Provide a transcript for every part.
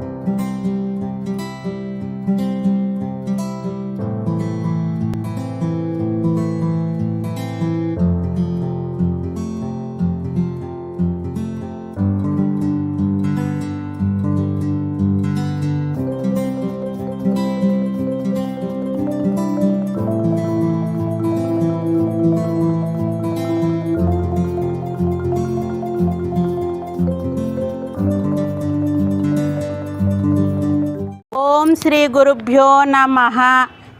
ఓం శ్రీ గురుభ్యో నమ.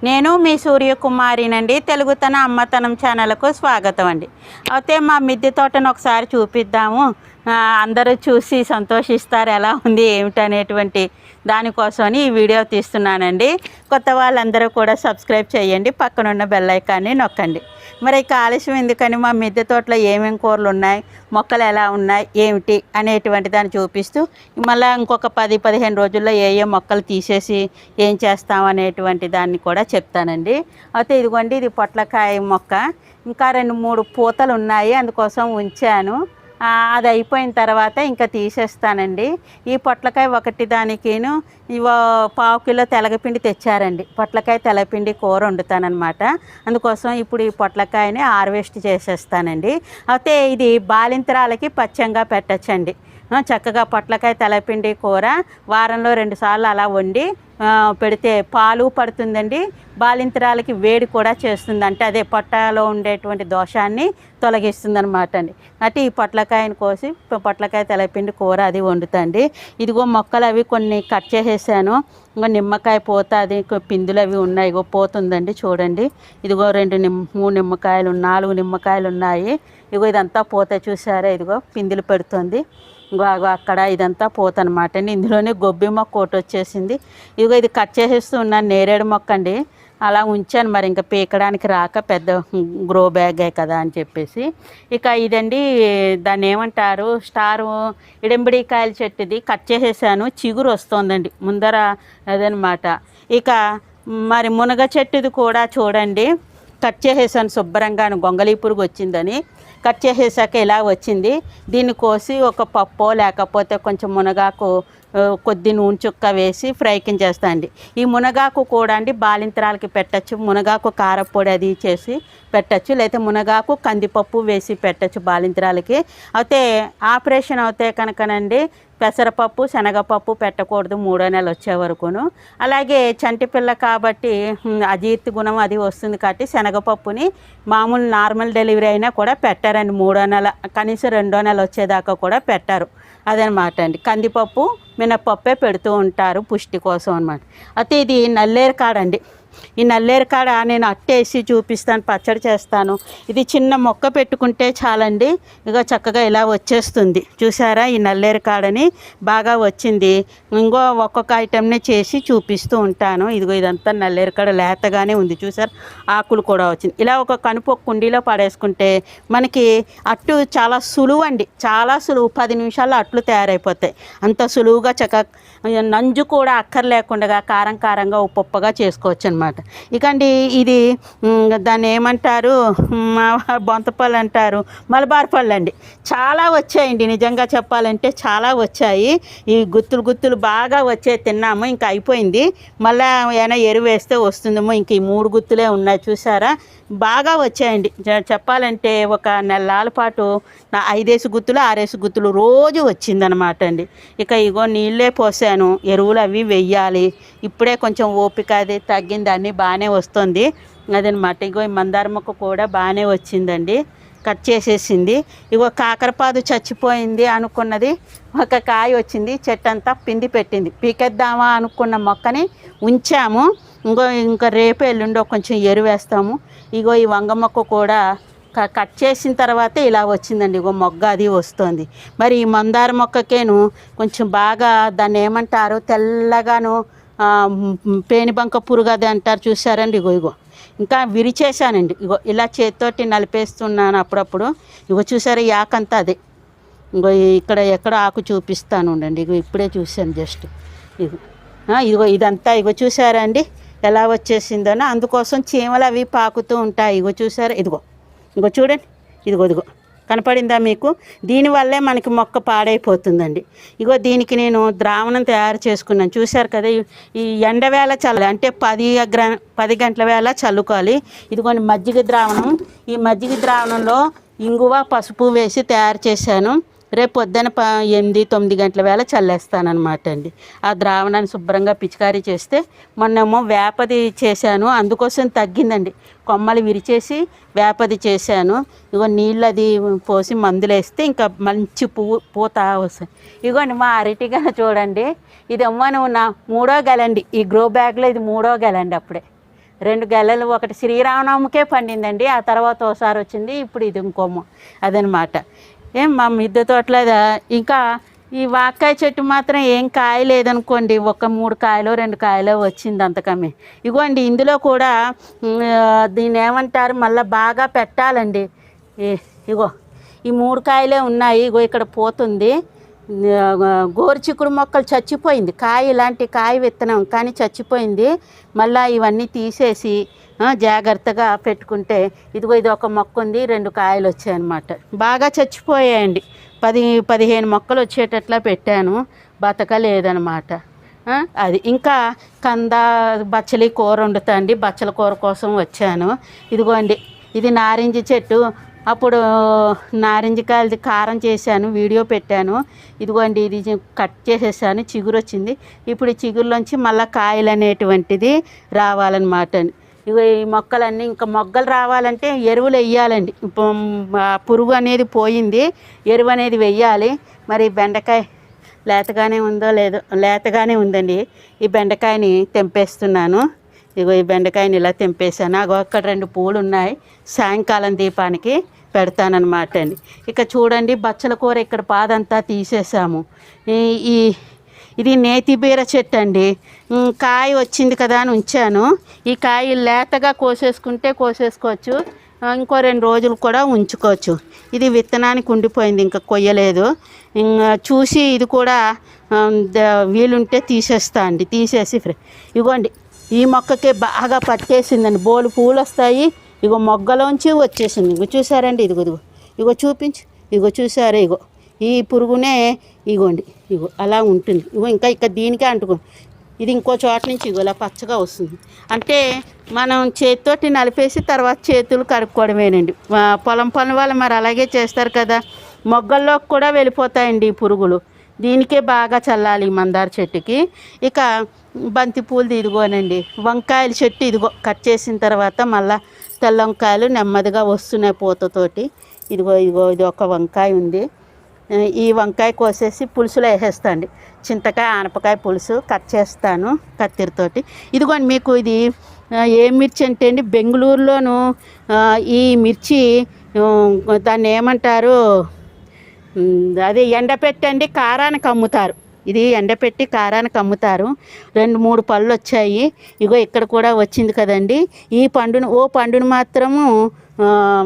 నేను మీ సూర్యకుమారినండి. తెలుగుతన అమ్మతనం ఛానల్కు స్వాగతం అండి. అయితే మా మిద్దె తోటను ఒకసారి చూపిద్దాము. అందరూ చూసి సంతోషిస్తారు ఎలా ఉంది ఏమిటనేటువంటి దానికోసమని ఈ వీడియో తీస్తున్నానండి. కొత్త వాళ్ళందరూ కూడా సబ్స్క్రైబ్ చేయండి పక్కనున్న బెల్లైకాన్ని నొక్కండి. మరి ఇక ఆలస్యం ఎందుకని మా మిద్దె తోటలో ఏమేమి కూరలు ఉన్నాయి మొక్కలు ఎలా ఉన్నాయి ఏమిటి అనేటువంటి దాన్ని చూపిస్తూ మళ్ళీ ఇంకొక పది పదిహేను రోజుల్లో ఏ ఏ మొక్కలు తీసేసి ఏం చేస్తాం అనేటువంటి దాన్ని కూడా చెప్తానండి. అయితే ఇదిగోండి ఇది పొట్లకాయ మొక్క. ఇంకా రెండు మూడు పూతలు ఉన్నాయి అందుకోసం ఉంచాను. అది అయిపోయిన తర్వాత ఇంకా తీసేస్తానండి. ఈ పొట్లకాయ ఒకటి దానికిను ఇవో పావు కిలో తెలగపిండి తెచ్చారండి. పొట్లకాయ తెలగపిండి కూర వండుతానమాట అందుకోసం ఇప్పుడు ఈ పొట్లకాయని హార్వెస్ట్ చేసేస్తానండి. అయితే ఇది బాలింతరాలకి పచ్చంగా పెట్టచ్చండి. చక్కగా పొట్లకాయ తెలపిండి కూర వారంలో రెండుసార్లు అలా వండి పెడితే పాలు పడుతుందండి. బాలింతరాలకి వేడి కూడా చేస్తుంది అంటే అదే పొట్టలో ఉండేటువంటి దోషాన్ని తొలగిస్తుంది అనమాట అండి. అంటే ఈ పొట్లకాయని కోసి పొట్లకాయ తెలపిండి కూర అది వండుతండి. ఇదిగో మొక్కలు అవి కొన్ని కట్ చేసేసాను. ఇంకా నిమ్మకాయ పోత అది పిందులు అవి ఉన్నాయి. ఇగో పోతుందండి చూడండి. ఇదిగో రెండు నిమ్ మూడు నిమ్మకాయలు నాలుగు నిమ్మకాయలు ఉన్నాయి. ఇగో ఇదంతా పూత చూసారా? ఇదిగో పిందులు పెడుతుంది. అక్కడ ఇదంతా పోతనమాట అండి ఇందులోనే గొబ్బి మొక్క ఒకటి వచ్చేసింది. ఇదిగో ఇది కట్ చేసేస్తూ ఉన్నాను నేరేడు మొక్క అండి. అలా ఉంచాను మరి ఇంకా పీకడానికి రాక పెద్ద గ్రో బ్యాగే కదా అని చెప్పేసి. ఇక ఇదండి దాన్ని ఏమంటారు స్టారు ఇడంబిడికాయల చెట్టుది కట్ చేసేసాను చిగురు వస్తుందండి ముందర అదనమాట ఇక మరి మునగ చెట్టుది కూడా చూడండి కట్ చేసేసాను శుభ్రంగా గొంగళీ పురుగు వచ్చిందని. కట్ చేసేసాక ఇలా వచ్చింది. దీన్ని కోసి ఒక పప్పు లేకపోతే కొంచెం మునగాకు కొద్ది నూనె చుక్క వేసి ఫ్రై కింద చేస్తా అండి. ఈ మునగాకు కూడా అండి బాలింతరాలకి పెట్టచ్చు. మునగాకు కారపొడి అది చేసి పెట్టచ్చు. లేకపోతే మునగాకు కందిపప్పు వేసి పెట్టచ్చు బాలింతరాలకి. అయితే ఆపరేషన్ అవుతే కనుకనండి పెసరపప్పు శనగపప్పు పెట్టకూడదు మూడో నెల వచ్చే వరకును. అలాగే చంటి పిల్ల కాబట్టి అజీర్తి గుణం అది వస్తుంది కాబట్టి శనగపప్పుని మామూలు నార్మల్ డెలివరీ అయినా కూడా పెట్టారండి. మూడో నెల కనీసం రెండో నెల వచ్చేదాకా కూడా పెట్టారు. అదనమాట అండి. కందిపప్పు మినప్పప్పే పెడుతూ ఉంటారు పుష్టి కోసం అనమాట అయితే ఇది నల్లేరు కాడండి. ఈ నల్లేరు కాడ నేను అట్టేసి చూపిస్తాను పచ్చడి చేస్తాను. ఇది చిన్న మొక్క పెట్టుకుంటే చాలండి. ఇక చక్కగా ఇలా వచ్చేస్తుంది. చూసారా ఈ నల్లేరు కాడని బాగా వచ్చింది. ఇంకో ఒక్కొక్క ఐటెంని చేసి చూపిస్తూ ఉంటాను. ఇదిగో ఇదంతా నల్లేరు కాడ లేతగానే ఉంది. చూసారు ఆకులు కూడా వచ్చింది. ఇలా ఒక కనుపు కుండీలో పడేసుకుంటే మనకి అట్టు చాలా సులువు అండి చాలా సులువు. పది నిమిషాల్లో అట్లు తయారైపోతాయి. అంత సులువుగా చక్క నంజు కూడా అక్కర్లేకుండా కారం కారంగా ఉప్పుగా చేసుకోవచ్చు అనమాట ఇకండి ఇది దాన్ని ఏమంటారు బొంతపళ్ళు అంటారు మలబార్ పళ్ళు అండి. చాలా వచ్చాయండి నిజంగా చెప్పాలంటే చాలా వచ్చాయి. ఈ గుత్తులు గుత్తులు బాగా వచ్చే తిన్నాము ఇంకా అయిపోయింది. మళ్ళీ ఏమైనా ఎరువు వేస్తే వస్తుందేమో ఇంక ఈ మూడు గుత్తులే ఉన్నాయి చూసారా? బాగా వచ్చాయండి. జ- చెప్పాలంటే ఒక నెలల పాటు నా ఐదేసి గుత్తులు ఆరేసి గుత్తులు రోజు వచ్చిందనమాట అండి. ఇక ఇగో నీళ్ళే పోసాను ఎరువులు అవి వెయ్యాలి. ఇప్పుడే కొంచెం ఓపిక అది తగ్గింది అన్నీ బాగానే వస్తుంది. అదనమాట ఇగో ఈ మందార మొక్క కూడా బాగానే వచ్చిందండి. కట్ చేసేసింది. ఇగో కాకరపాదు చచ్చిపోయింది అనుకున్నది ఒక కాయ వచ్చింది చెట్టు అంతా పిండి పెట్టింది. పీకేద్దామా అనుకున్న మొక్కని ఉంచాము. ఇంకో ఇంకా రేపు ఎల్లుండో కొంచెం ఎరువేస్తాము. ఇగో ఈ వంగ మొక్క కూడా క- కట్ చేసిన తర్వాతే ఇలా వచ్చిందండి. ఇగో మొగ్గ అది వస్తుంది. మరి ఈ మందార మొక్కకేను కొంచెం బాగా దాన్ని ఏమంటారు? తెల్లగాను పేనిబంక పురుగు అది అంటారు చూసారండి ఇగో ఇగో. ఇంకా విరిచేశానండి. ఇగో ఇలా చేతితోటి నలిపేస్తున్నాను అప్పుడప్పుడు. ఇగో చూసారా యాకంతా అదే. ఇంకో ఇక్కడ ఎక్కడ ఆకు చూపిస్తాను ఉండండి ఇగో ఇప్పుడే చూశాను జస్ట్. ఇగో. ఇదిగో ఇదంతా ఇగో చూసారా అండి? ఎలా వచ్చేసిందోనో అందుకోసం చీమలు అవి పాకుతూ ఉంటాయి. ఇగో చూసారా? ఇదిగో. ఇగో చూడండి. ఇదిగో ఇదిగో. కనపడిందా మీకు? దీనివల్లే మనకి మొక్క పాడైపోతుందండి. ఇగో దీనికి నేను ద్రావణం తయారు చేసుకున్నాను. చూశారు కదా ఈ- ఎండవేళ చల్ల అంటే పది గ్ర పది గంటల వేళ చల్లుకోవాలి. ఇదిగోండి మజ్జిగ ద్రావణం. ఈ మజ్జిగ ద్రావణంలో ఇంగువ పసుపు వేసి తయారు చేశాను. రేపు పొద్దున ప ఎనిమిది తొమ్మిది గంటల వేళ చల్లేస్తానమాట అండి ఆ ద్రావణాన్ని శుభ్రంగా పిచికారీ చేస్తే మొన్నేమో వేపది చేశాను అందుకోసం తగ్గిందండి. కొమ్మలు విరిచేసి వేపది చేశాను. ఇగో నీళ్ళు అది పోసి మందులేస్తే ఇంకా మంచి పువ్వు పూత వస్తుంది. ఇగోండి మా అరటిగా చూడండి. ఇది అమ్మ నా మూడో గెలండి. ఈ గ్రో బ్యాగ్లో ఇది మూడో గెలండి అప్పుడే. రెండు గెలలు ఒకటి శ్రీరామనవమికే పండిందండి. ఆ తర్వాత ఒకసారి వచ్చింది ఇప్పుడు ఇది ఇంకోమో. అదనమాట ఏం మా మిద్దె తోటలేదా ఇంకా ఈ వాకాయ చెట్టు మాత్రం ఏం కాయ లేదనుకోండి ఒక మూడు కాయలు రెండు కాయలు వచ్చింది అంతకమే. ఇగోండి ఇందులో కూడా దీని దీన్ని ఏమంటారు? మళ్ళీ బాగా పెట్టాలండి. ఇగో ఈ మూడు కాయలే ఉన్నాయి. ఇగో ఇక్కడ పోతుంది. గోరు చిక్కుడు మొక్కలు చచ్చిపోయింది. కాయ ఇలాంటి కాయ విత్తనం కానీ చచ్చిపోయింది. మళ్ళీ ఇవన్నీ తీసేసి జాగ్రత్తగా పెట్టుకుంటే ఇదిగో ఇది ఒక మొక్క ఉంది రెండు కాయలు వచ్చాయన్నమాట బాగా చచ్చిపోయాయండి. పది పదిహేను మొక్కలు వచ్చేటట్లా పెట్టాను. బతకలేదనమాట అది ఇంకా కంద బచ్చలి కూర వండుతా అండి బచ్చల కూర కోసం వచ్చాను. ఇదిగోండి ఇది నారింజ చెట్టు. అప్పుడు నారింజకాయలది కారం చేశాను వీడియో పెట్టాను. ఇదిగోండి ఇది కట్ చేసేసాను చిగురు వచ్చింది ఇప్పుడు ఈ చిగురులోంచి మళ్ళీ కాయలు అనేటువంటిది రావాలన్నమాట. అండి ఇగో ఈ మొక్కలన్నీ ఇంకా మొగ్గలు రావాలంటే ఎరువులు వేయాలండి పురుగు అనేది పోయింది ఎరువు అనేది వెయ్యాలి. మరి బెండకాయ లేతగానే ఉందో లేదో లేతగానే ఉందండి. ఈ బెండకాయని తెంపేస్తున్నాను. ఇగో ఈ బెండకాయని ఇలా తెంపేసాను అగో అక్కడ రెండు పూలు ఉన్నాయి. సాయంకాలం దీపానికి పెడతానన్నమాట అండి. ఇక చూడండి బచ్చల కూర ఇక్కడ పాదంతా తీసేసాము ఈ ఇది నేతి బీర చెట్టు అండి. కాయ వచ్చింది కదా అని ఉంచాను. ఈ కాయ లేతగా కోసేసుకుంటే కోసేసుకోవచ్చు. ఇంకో రెండు రోజులు కూడా ఉంచుకోవచ్చు. ఇది విత్తనానికి ఉండిపోయింది ఇంకా కొయ్యలేదు. ఇంకా చూసి ఇది కూడా వీలుంటే తీసేస్తా అండి. తీసేసి ఫ్రె ఇగోండి. ఈ మొక్కకి బాగా పట్టేసిందండి. బోలు పూలు వస్తాయి ఇగో మొగ్గలోంచి వచ్చేసింది. ఇగో చూసారండి ఇదిగో ఇదిగో. ఇగో చూపించు. ఇగో చూసారా ఇగో. ఈ పురుగునే ఇగోండి ఇగో అలా ఉంటుంది. ఇగో ఇంకా ఇక్కడ దీనికే అంటుకోండి ఇది ఇంకో చోట నుంచి ఇగో ఇలా పచ్చగా వస్తుంది. అంటే మనం చేతితోటి నలిపేసి తర్వాత చేతులు కడుక్కోవడమేనండి. పొలం పని వాళ్ళు మరి అలాగే చేస్తారు కదా. మొగ్గల్లోకి కూడా వెళ్ళిపోతాయండి ఈ పురుగులు. దీనికే బాగా చల్లాలి మందార చెట్టుకి. ఇక బంతి పూలు ఇదిగోనండి వంకాయల చెట్టు ఇదిగో కట్ చేసిన తర్వాత మళ్ళా తెల్ల వంకాయలు నెమ్మదిగా వస్తున్నాయి పూతతోటి. ఇదిగో ఇదిగో ఇది ఒక వంకాయ ఉంది. ఈ వంకాయ కోసేసి పులుసులో వేసేస్తాండి. చింతకాయ ఆనపకాయ పులుసు కట్ చేస్తాను కత్తిరితోటి. ఇదిగోండి మీకు ఇది ఏ మిర్చి అంటే అండి బెంగళూరులోను ఈ మిర్చి దాన్ని ఏమంటారు అదే ఎండపెట్టండి కారానికి అమ్ముతారు. ఇది ఎండపెట్టి కారానికి అమ్ముతారు. రెండు మూడు పళ్ళు వచ్చాయి. ఇగో ఇక్కడ కూడా వచ్చింది కదండి. ఈ పండును ఓ పండును మాత్రము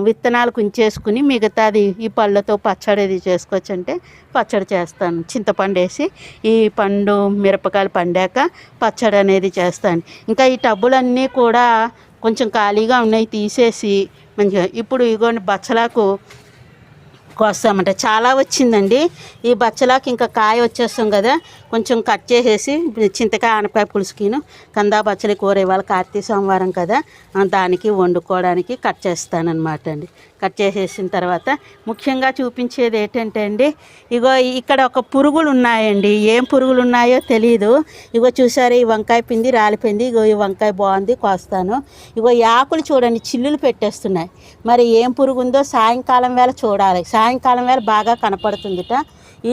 విత్తనాలు కుంచేసుకుని మిగతాది ఈ పళ్ళతో పచ్చడి అది చేసుకోవచ్చు అంటే పచ్చడి చేస్తాను. చింతపండు వేసి ఈ పండు మిరపకాయలు పండాక పచ్చడి అనేది చేస్తాను. ఇంకా ఈ టబ్బులన్నీ కూడా కొంచెం ఖాళీగా ఉన్నాయి తీసేసి మంచిగా ఇప్పుడు ఇగోండి బచ్చలాకు కోస్తామంట. చాలా వచ్చిందండి. ఈ బచ్చలాకి ఇంకా కాయ వచ్చేస్తాం కదా. కొంచెం కట్ చేసేసి చింతకాయ ఆనపాయ పులుసుకిను కందా బచ్చలి కూర ఇవాళ కార్తీక సోమవారం కదా. దానికి వండుకోవడానికి కట్ చేస్తానన్నమాట అండి. కట్ చేసేసిన తర్వాత ముఖ్యంగా చూపించేది ఏంటంటే అండి ఇగో ఇక్కడ ఒక పురుగులు ఉన్నాయండి. ఏం పురుగులు ఉన్నాయో తెలియదు ఇగో చూసారు ఈ వంకాయ పిండి రాలిపోయింది. ఇగో ఈ వంకాయ బాగుంది కోస్తాను. ఇగో ఈ ఆకులు చూడండి చిల్లులు పెట్టేస్తున్నాయి. మరి ఏం పురుగు ఉందో సాయంకాలం వేళ చూడాలి. సాయంకాలం వేళ బాగా కనపడుతుందిట.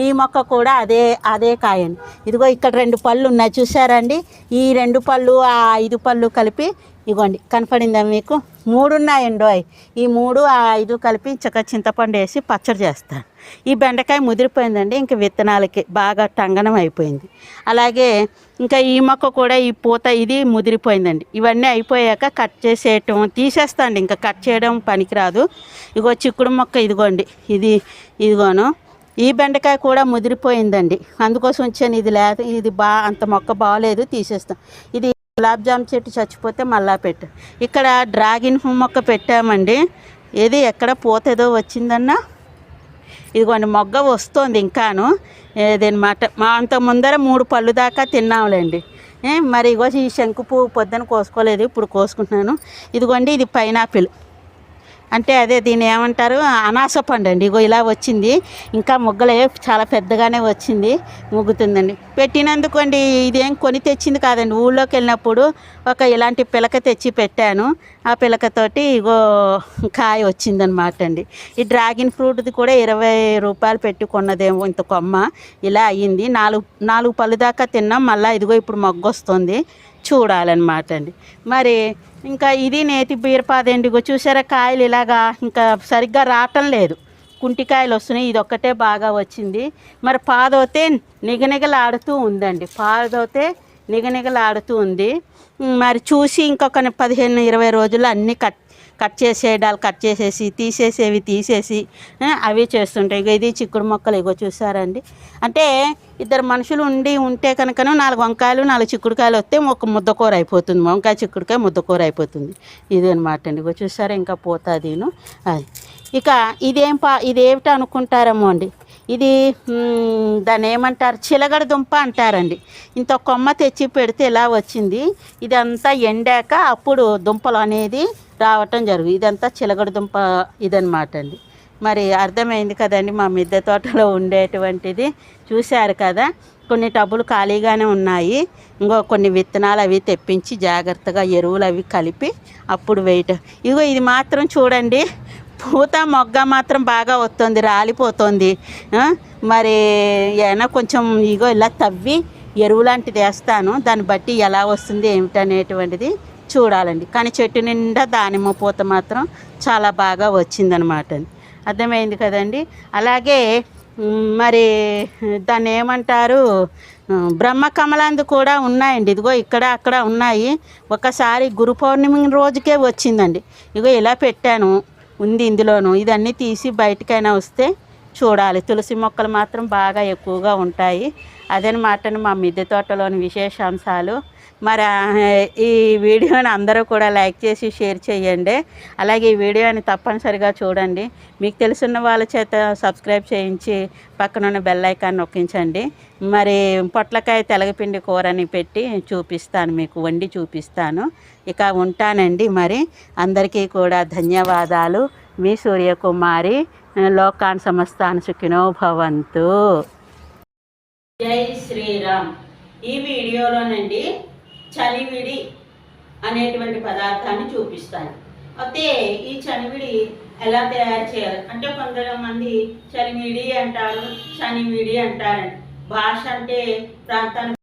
ఈ మొక్క కూడా అదే అదే కాయండి ఇదిగో ఇక్కడ రెండు పళ్ళు ఉన్నాయి. చూసారండి ఈ రెండు పళ్ళు ఆ ఐదు పళ్ళు కలిపి ఇగోండి కనపడిందా మీకు? మూడు ఉన్నాయండి అవి ఈ మూడు ఆ ఐదు కలిపి చక్క చింతపండు వేసి పచ్చడి చేస్తాను. ఈ బెండకాయ ముదిరిపోయిందండి. ఇంక విత్తనాలకి బాగా టంగనం అయిపోయింది. అలాగే ఇంకా ఈ మొక్క కూడా ఈ పూత ఇది ముదిరిపోయిందండి. ఇవన్నీ అయిపోయాక కట్ చేసేయటం తీసేస్తాండి. ఇంకా కట్ చేయడం పనికిరాదు. ఇగో చిక్కుడు మొక్క ఇదిగోండి. ఇది ఇదిగోను. ఈ బెండకాయ కూడా ముదిరిపోయిందండి. అందుకోసం వచ్చాను. ఇది లేదు ఇది బా అంత మొక్క బాగలేదు తీసేస్తాం. ఇది గులాబ్ జామ్ చెట్టు చచ్చిపోతే మళ్ళా పెట్టు. ఇక్కడ డ్రాగన్ మొక్క పెట్టామండి. ఏది ఎక్కడ పోతేదో వచ్చిందన్నా. ఇదిగోండి మొగ్గ వస్తుంది ఇంకాను. ఏదనమాట మా అంత ముందర మూడు పళ్ళు దాకా తిన్నాంలేండి. మరి ఇగో ఈ శంకు పువ్వు పొద్దున కోసుకోలేదు ఇప్పుడు కోసుకుంటున్నాను. ఇదిగోండి ఇది పైనాపిల్. అంటే అదే దీన్ని ఏమంటారు? అనాస పండు అండి ఇగో ఇలా వచ్చింది. ఇంకా మొగ్గలే చాలా పెద్దగానే వచ్చింది. ముగ్గుతుందండి. పెట్టినందుకు అండి ఇదేం కొని తెచ్చింది కాదండి. ఊళ్ళోకి వెళ్ళినప్పుడు ఒక ఇలాంటి పిలక తెచ్చి పెట్టాను. ఆ పిలకతోటి ఇగో కాయ వచ్చిందనమాట అండి ఈ డ్రాగన్ ఫ్రూట్ది కూడా ఇరవై రూపాయలు పెట్టి కొన్నదేమో ఇంత కొమ్మ. ఇలా అయ్యింది. నాలుగు నాలుగు పళ్ళు దాకా తిన్నాం. మళ్ళీ ఇదిగో ఇప్పుడు మొగ్గొస్తుంది. చూడాలన్నమాట అండి మరి ఇంకా ఇది నేతి బీరపాదండి ఇగో చూసారా కాయలు ఇలాగా ఇంకా సరిగ్గా రావటం లేదు. కుంటికాయలు వస్తున్నాయి. ఇది ఒక్కటే బాగా వచ్చింది. మరి పాదోతే నిగనిగలాడుతూ ఉందండి. పాదోతే నిగనిగలాడుతూ ఉంది. మరి చూసి ఇంకొక పదిహేను ఇరవై రోజులు అన్నీ కట్ కట్ చేసేయడాలు కట్ చేసేసి తీసేసేవి తీసేసి అవి చేస్తుంటాయి ఇగో ఇది చిక్కుడు మొక్కలు ఇగో చూసారండి. అంటే ఇద్దరు మనుషులు ఉండి ఉంటే కనుకను నాలుగు వంకాయలు నాలుగు చిక్కుడుకాయలు వస్తే ఒక ముద్దకూర అయిపోతుంది. వంకాయ చిక్కుడుకాయ ముద్దకూర అయిపోతుంది. ఇది అనమాట అండి. ఇగో చూసారా ఇంకా పోతాదీను. అది. ఇక ఇదేం పా ఇదేమిటి అనుకుంటారేమో అండి. ఇది దాన్ని ఏమంటారు? చిలగడ దుంప అంటారండి. ఇంత కొమ్మ తెచ్చి పెడితే ఇలా వచ్చింది? ఇదంతా ఎండాక అప్పుడు దుంపలు అనేది రావటం జరుగు ఇదంతా చిలగడదుంప ఇదనమాట అండి. మరి అర్థమైంది కదండి మా మిద్దె తోటలో ఉండేటువంటిది. చూశారు కదా కొన్ని టబ్బులు ఖాళీగానే ఉన్నాయి. ఇంకో కొన్ని విత్తనాలు అవి తెప్పించి జాగ్రత్తగా ఎరువులు అవి కలిపి అప్పుడు వేయటం. ఇగో ఇది మాత్రం చూడండి పూత మొగ్గ మాత్రం బాగా వస్తుంది రాలిపోతుంది. మరి ఏమైనా కొంచెం ఇగో ఇలా తవ్వి ఎరువు లాంటిది వేస్తాను. దాన్ని బట్టి ఎలా వస్తుంది ఏమిటనేటువంటిది చూడాలండి. కానీ చెట్టు నిండా దానిమ్మ పూత మాత్రం చాలా బాగా వచ్చిందనమాట అర్థమైంది కదండి? అలాగే మరి దాన్ని ఏమంటారు? బ్రహ్మ కమలాందు కూడా ఉన్నాయండి. ఇదిగో ఇక్కడ అక్కడ ఉన్నాయి. ఒకసారి గురు పౌర్ణమి రోజుకే వచ్చిందండి. ఇగో ఇలా పెట్టాను. ఉంది ఇందులోను. ఇదన్నీ తీసి బయటకైనా వస్తే చూడాలి. తులసి మొక్కలు మాత్రం బాగా ఎక్కువగా ఉంటాయి. అదనమాట మా మిద్దె తోటలోని విశేషాంశాలు మరి ఈ వీడియోని అందరూ కూడా లైక్ చేసి షేర్ చేయండి. అలాగే ఈ వీడియోని తప్పనిసరిగా చూడండి. మీకు తెలిసిన వాళ్ళ చేత సబ్స్క్రైబ్ చేయించి పక్కనున్న బెల్ ఐకాన్ నొక్కించండి. మరి పొట్లకాయ తెలగపిండి కూరని పెట్టి చూపిస్తాను మీకు వండి చూపిస్తాను. ఇక ఉంటానండి మరి. అందరికీ కూడా ధన్యవాదాలు. మీ సూర్యకుమారి లోకాన్ సమస్తాన్ సుఖినో భవంతు. జై శ్రీరామ్. ఈ వీడియోలోనండి చలివిడి అనేటువంటి పదార్థాన్ని చూపిస్తాను. అయితే ఈ చనివిడి ఎలా తయారు చేయాలి? అంటే కొంతమంది చనివిడి అంటారు చనివిడి అంటారండి భాష అంటే ప్రాంతానికి